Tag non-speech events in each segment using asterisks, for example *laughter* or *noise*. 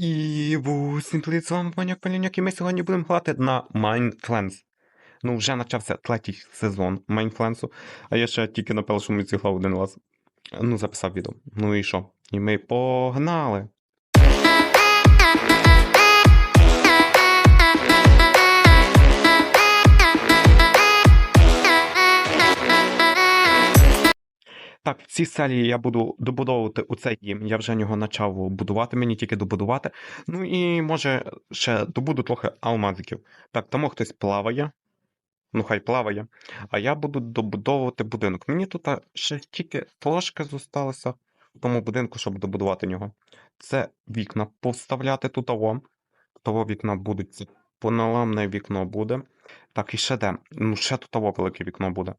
І всім привіт, з вами Ваня Паляняк, і ми сьогодні будемо грати на Майнфленс. Ну, вже почався третій сезон Майнфленсу, а я ще тільки на першому зіграв один раз. Ну, записав відео. Ну і що? І ми погнали. Цій серії я буду добудовувати у цей дім. Я вже нього почав будувати, мені тільки добудувати. Ну і може ще добуду трохи алмазиків. Так, тому хтось плаває. Ну, хай плаває. А я буду добудовувати будинок. Мені тут ще тільки трошки зосталося в тому будинку, щоб добудувати нього. Це вікна поставляти тут того. Того вікна будуть. Поналамне вікно буде. Так, і ще де. Ну, ще тут того велике вікно буде.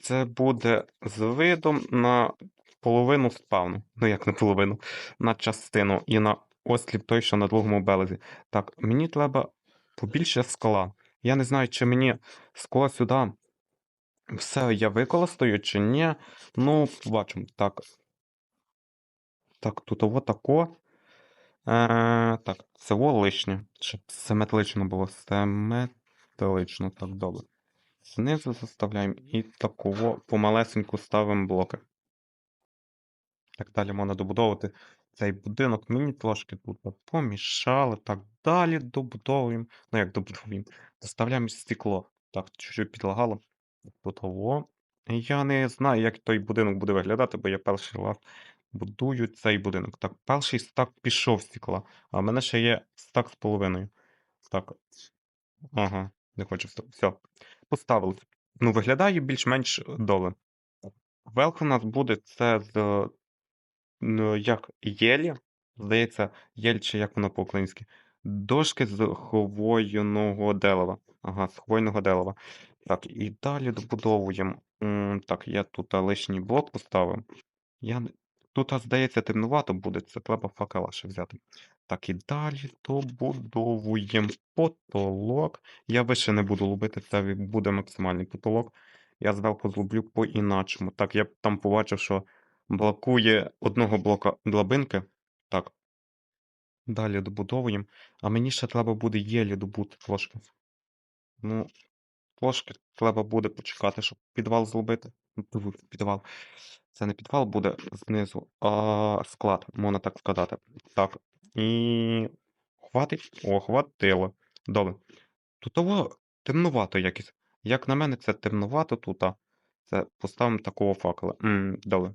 Це буде з видом на половину спавну. Ну, як на половину, на частину і на острів той, що на другому березі. Так, мені треба побільше скла. Я не знаю, чи мені скло сюди все я використаю, чи ні. Ну, побачимо. Так. Так, тут ово тако. Е, так, це лишнє. Щоб симетрично було. Симетрично, так, добре. Знизу заставляємо і такого помалесеньку ставимо блоки. Так далі можна добудовувати цей будинок. Мені трошки тут помішали. Так далі добудовуємо. Ну як добудовуємо? Заставляємо стекло. Так, чуть-чуть підлагало. Тут. Я не знаю, як той будинок буде виглядати, бо я перший раз будую цей будинок. Так, перший стак пішов стекла, а в мене ще є стак з половиною. Так. Ага, не хочу встав. Все. Поставили. Ну, виглядає більш-менш добре. Велк у нас буде це з ну, як єлі. Здається, єль чи як воно по-українськи. Дошки з хвойного дерева. Ага, з хвойного дерева. Так, і далі добудовуємо. Так, я тут лишній блок поставив. Я... Тут, здається, темнувато буде, це треба факела ще взяти. Так, і далі добудовуємо потолок. Я вище не буду лубити, це буде максимальний потолок. Я зверху зроблю по-іначому. Так, я там побачив, що блокує одного блока драбинки. Так. Далі добудовуємо. А мені ще треба буде єлі добути трошки. Ну, трошки треба буде почекати, щоб підвал зробити. Ну, Підвал. Це не підвал буде знизу, а склад, можна так сказати. Так. І. Хватить? О, хватило. Добре. Тут того темнувато якось. Як на мене, це темнувато тут. Це поставимо такого факела. М, добре.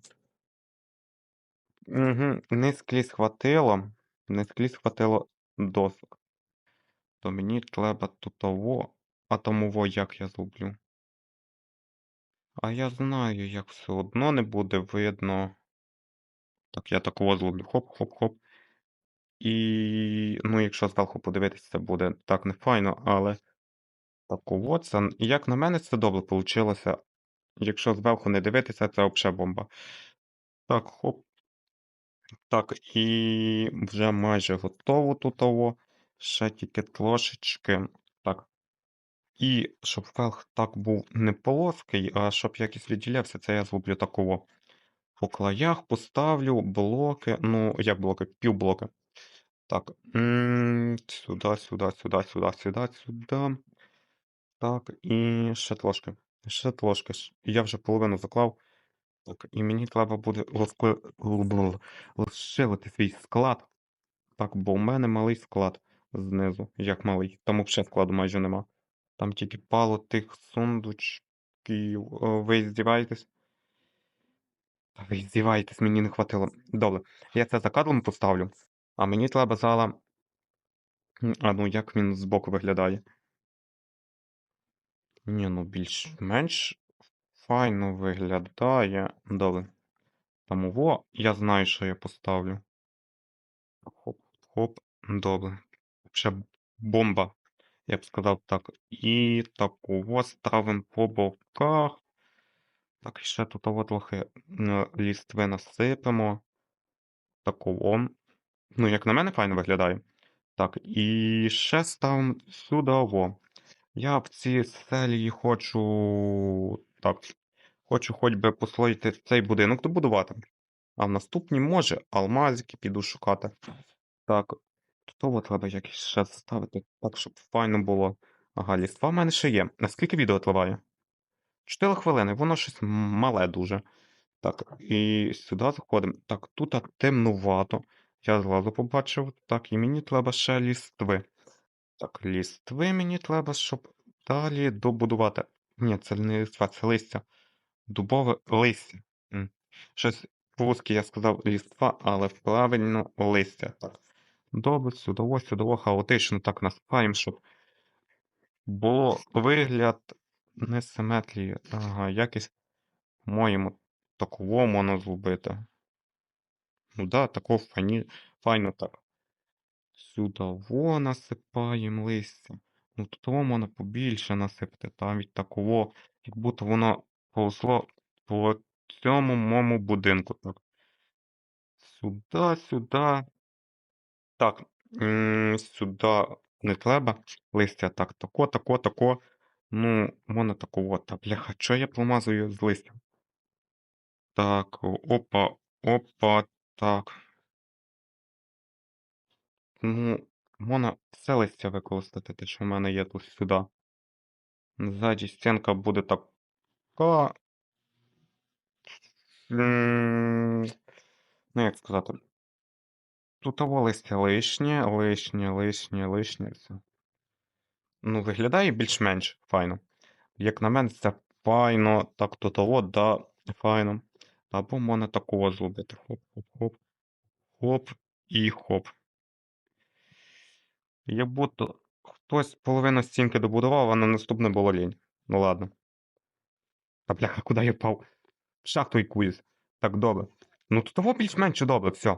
Угу. Не скрізь хватило. Не скрізь хватило досок. То мені треба тут того. А як я зроблю. А я знаю, як все одно не буде видно. Так, я такого зроблю. Хоп-хоп-хоп. І. Ну, якщо зверху подивитися, це буде так не файно, але. Такого це. Як на мене, це добре вийшло. Якщо зверху не дивитися, це взагалі бомба. Так, хоп. Так, і вже майже готово тут того. Ще тільки трошечки. Так. І щоб верх так був не плоский, а щоб якось відділявся, це я зроблю такого. По клаях поставлю блоки. Ну, як блоки, півблоки. Так. Сюди, сюди, сюди, сюди, сюди, сюди. Так, і ще трошки. Ще трошки. Я вже половину заклав. Так, і мені треба буде розширити свій склад. Так, бо в мене малий склад знизу. Як малий. Там взагалі складу майже нема. Там тільки пало тих сундучків. Ви здіваєтесь? Ви здіваєтесь, мені не хватило. Добре, я це за кадром поставлю. А мені треба зала. А ну як він збоку виглядає? Ні, ну більш-менш файно виглядає. Добре. Тому во, я знаю, що я поставлю. Хоп, хоп, добре. Ще бомба, я б сказав так. І такого ставимо по боках. Так, ще тут трохи лістви насипемо. Такого. Ну, як на мене, файно виглядає. Так, і ще ставимо сюди. Во. Я в цій серії хочу. Так. Хочу хоч би послоїти цей будинок добудувати. А в наступній може алмазики піду шукати. Так. того треба якось ще ставити так, щоб файно було. Ага, ліства в мене ще є. Наскільки відео триває? 4 хвилини, воно щось мале дуже. Так, і сюди заходимо. Так, тут темнувато. Я зразу побачив. Так, і мені треба ще лістви. Так, лістви мені треба, щоб далі добудувати. Ні, це не листва, це листя. Дубове листя. Щось по-русски я сказав ліства, але правильно листя. Так. Добре, сюди, сюди, хаотично так насипаємо, щоб було вигляд несиметрії. Ага, якось, по-моєму, такого можна зробити. Ну да, такого фані... файно так. Сюди во насипаємо листя. Ну того можна побільше насипати, там від такого, як будто воно полосло по цьому моєму будинку. Так. Сюди, сюди. Так, сюди не треба листя. Так, тако, тако, тако. Ну, можна такого. Та бляха, що я промазую з листям? Так, опа, опа, так. Ну, можна все листя використати, те, що в мене є тут сюди. Ззаді стінка буде така. Ну, як сказати. Тут того листя лишнє, лишнє, лишнє, лишнє. Все. Ну, виглядає більш-менш файно. Як на мене, це файно. Так, то того, да, файно. Або можна такого зробити. Хоп-хоп-хоп. Хоп і хоп. Як будто хтось половину стінки добудував, а на наступне було лінь. Ну ладно. Та бляха, куди я впав? В Шахту якусь. Так, добре. Ну тут того більш-менш добре, все.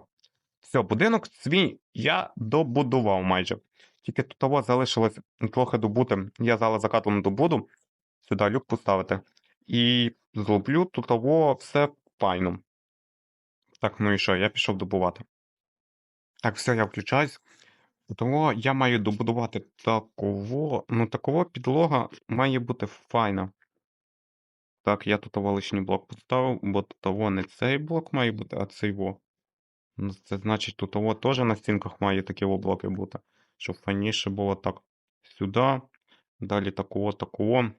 Все, будинок свій я добудував майже. Тільки тут того залишилось трохи добути. Я зараз закатлом добуду. Сюди люк поставити. І зроблю тут того все файно. Так, ну і що, я пішов добувати. Так, все, я включаюсь. Того я маю добудувати такого. Ну, такого підлога має бути файна. Так, я тут того лишній блок поставив, бо тут не цей блок має бути, а цей во. Ну, Це значить, тут теж на стінках має такі блоки бути. Щоб файніше було так. Сюди. Далі такого, такого.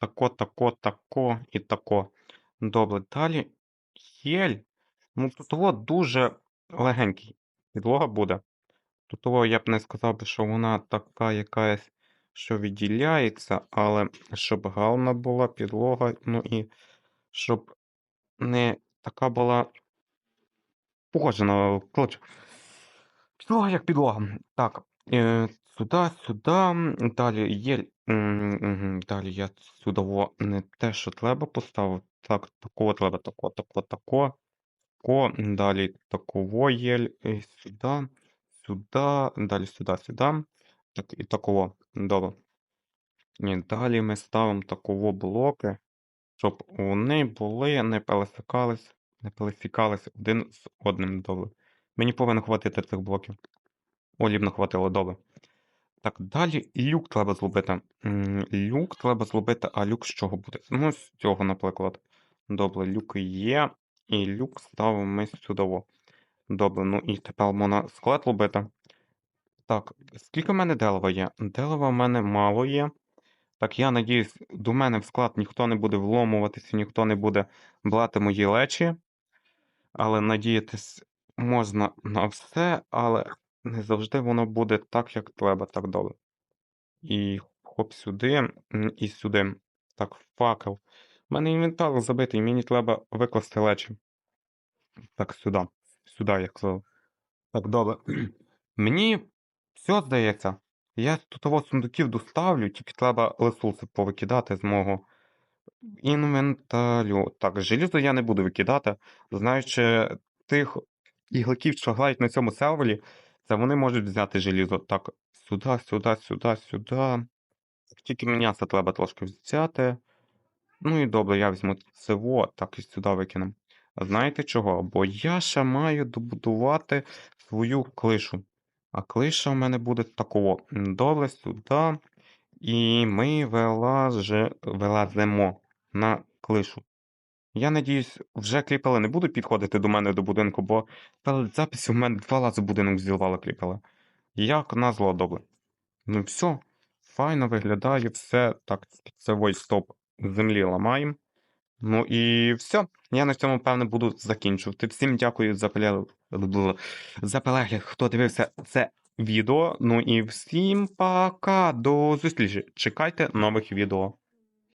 Тако, тако, тако і тако. Добре, далі єль. Ну, тут того дуже легенький. Підлога буде. Тут того я б не сказав що вона така якась, що відділяється, але щоб гарна була підлога, ну і щоб не така була похожа на коротше. Підлога як підлога. Так, е, сюди, сюди. Далі є. Далі я сюди не те, що треба поставив. Так, такого треба, тако, тако, тако. Тако, далі такого є. Сюди, сюди, далі сюди, сюди. Так, і такого. Добре. І далі ми ставимо такого блоки, щоб вони були, не пересикались, не пересікались один з одним. Добре. Мені повинно хватити цих блоків. О, лібно хватило, добре. Так, далі люк треба зробити. Люк треба зробити, а люк з чого буде? Ну, з цього, наприклад. Добре, люк є. І люк ставимо ми сюди. Добре, ну і тепер можна склад робити. Так, скільки в мене дерева є? Дерева в мене мало є. Так, я надіюсь, до мене в склад ніхто не буде вломуватися, ніхто не буде брати мої речі. Але надіятись можна на все, але не завжди воно буде так, як треба, так добре. І хоп сюди, і сюди. Так, факел. У мене інвентар забитий, мені треба викласти речі. Так, сюди. Сюди, як сказав. Так, добре. *clears throat* Мені все здається. Я тут того сундуків доставлю, тільки треба ресурси повикидати з мого інвентарю. Так, желізо я не буду викидати. Знаючи тих ігроків, що грають на цьому сервері, це вони можуть взяти желізо. Так, сюди, сюди, сюди, сюди. Тільки м'ясо треба трошки взяти. Ну і добре, я візьму це так і сюди викинемо. А знаєте чого? Бо я ще маю добудувати свою клишу. А клиша в мене буде такого. Добре, сюди. І ми вилаже... вилазимо на клишу. Я надіюсь, вже кріпели не будуть підходити до мене до будинку, бо перед записю в мене два рази будинок зірвали кріпели. Як назло добре. Ну все, файно виглядає, все. Так, це ой, стоп. Землі ламаємо. Ну і все. Я на цьому, певне, буду закінчувати. Всім дякую за перегляд, хто дивився це відео. Ну і всім пока. До зустрічі. Чекайте нових відео.